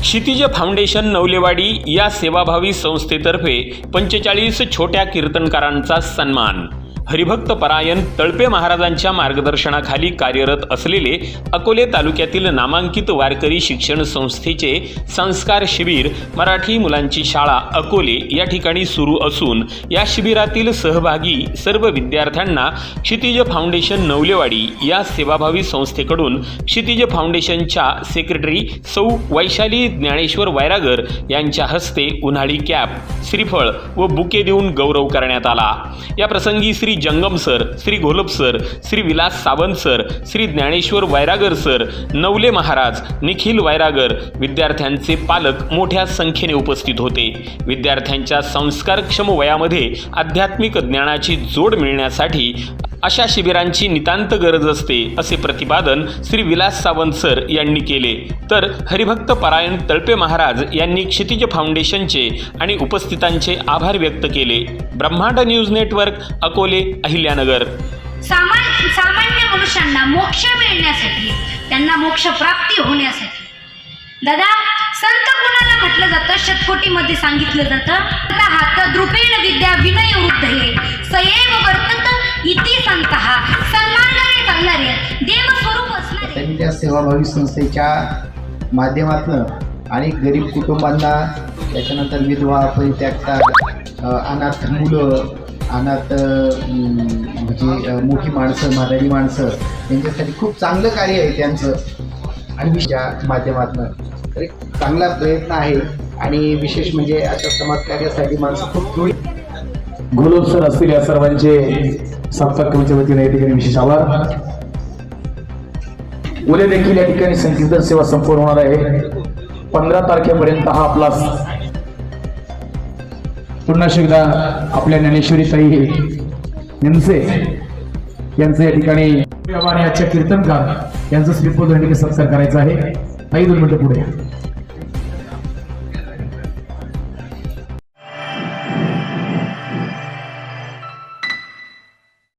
क्षितिज foundation Navlewadi या सेवाभावी संस्थेतर्फे पंचेचाळीस छोट्या कीर्तनकारांचा सन्मान. हरिभक्त परायण तळपे महाराजांच्या मार्गदर्शनाखाली कार्यरत असलेले अकोले तालुक्यातील नामांकित वारकरी शिक्षण संस्थेचे संस्कार शिबिर मराठी मुलांची शाळा अकोले या ठिकाणी सुरू असून या शिबिरातील सहभागी सर्व विद्यार्थ्यांना क्षितिज फाउंडेशन नवलेवाडी या सेवाभावी संस्थेकडून क्षितिज फाउंडेशनच्या सेक्रेटरी सौ वैशाली ज्ञानेश्वर वैरागर यांच्या हस्ते उन्हाळी कॅप श्रीफळ व बुके देऊन गौरव करण्यात आला. या प्रसंगी Shri Jangam sir Shri Gholap sir Shri Vilas Sawant sir Shri Dnyaneshwar Vairagar sir Navale Maharaj Nikhil Vairagar विद्यार्थ्यांचे पालक मोठ्या संख्येने उपस्थित होते. विद्यार्थ्यांच्या संस्कारक्षम वयामध्ये आध्यात्मिक ज्ञानाची जोड मिळण्यासाठी अशा शिबिरांची नितांत गरज असते असे प्रतिपादन श्री विलास सावंत सर यांनी केले. तर हरिभक्त परायण तळपे महाराज यांनी क्षितिज फाउंडेशनचे आणि उपस्थितांचे आभार व्यक्त केले. ब्रह्मांड न्यूज नेटवर्क अकोले अहिल्यानगर. सामान्य सामान्य मनुष्यांना मोक्ष मिळण्यासाठी त्यांना मोक्ष प्राप्ती होण्यासाठी. दादा संत कुणाला म्हटलं जातं? शतकोटीमध्ये सांगितलं जातं. आता हात द्रुपेण विद्या विनय वृद्ध सयैव संत असणारे त्यांनी त्या सेवाभावी संस्थेच्या माध्यमातून आणि गरीब कुटुंबांना त्याच्यानंतर विधवा परित्यक्ता अनाथ मुलं अनाथ म्हणजे मोठी माणसं म्हातारी माणसं यांच्यासाठी खूप चांगलं कार्य आहे त्यांचं. आणि विषया माध्यमातून. तर एक चांगला प्रयत्न आहे. आणि विशेष म्हणजे अशा समाजकार्यासाठी माणसं खूप गोलोब सर असतील या सर्वांचे संपर्क कमीच्या वतीने या ठिकाणी विशेष आभार. उद्या देखील या ठिकाणी संकीर्तन सेवा संपूर्ण होणार आहे. पंधरा तारखेपर्यंत हा आपला पुन्हा एकदा आपल्या ज्ञानेश्वरी ताई यांचे यांचं या ठिकाणी आणि आजच्या कीर्तनकार यांचं श्रीपोद या सत्कार करायचा आहे. काही दोन मिनिटं पुढे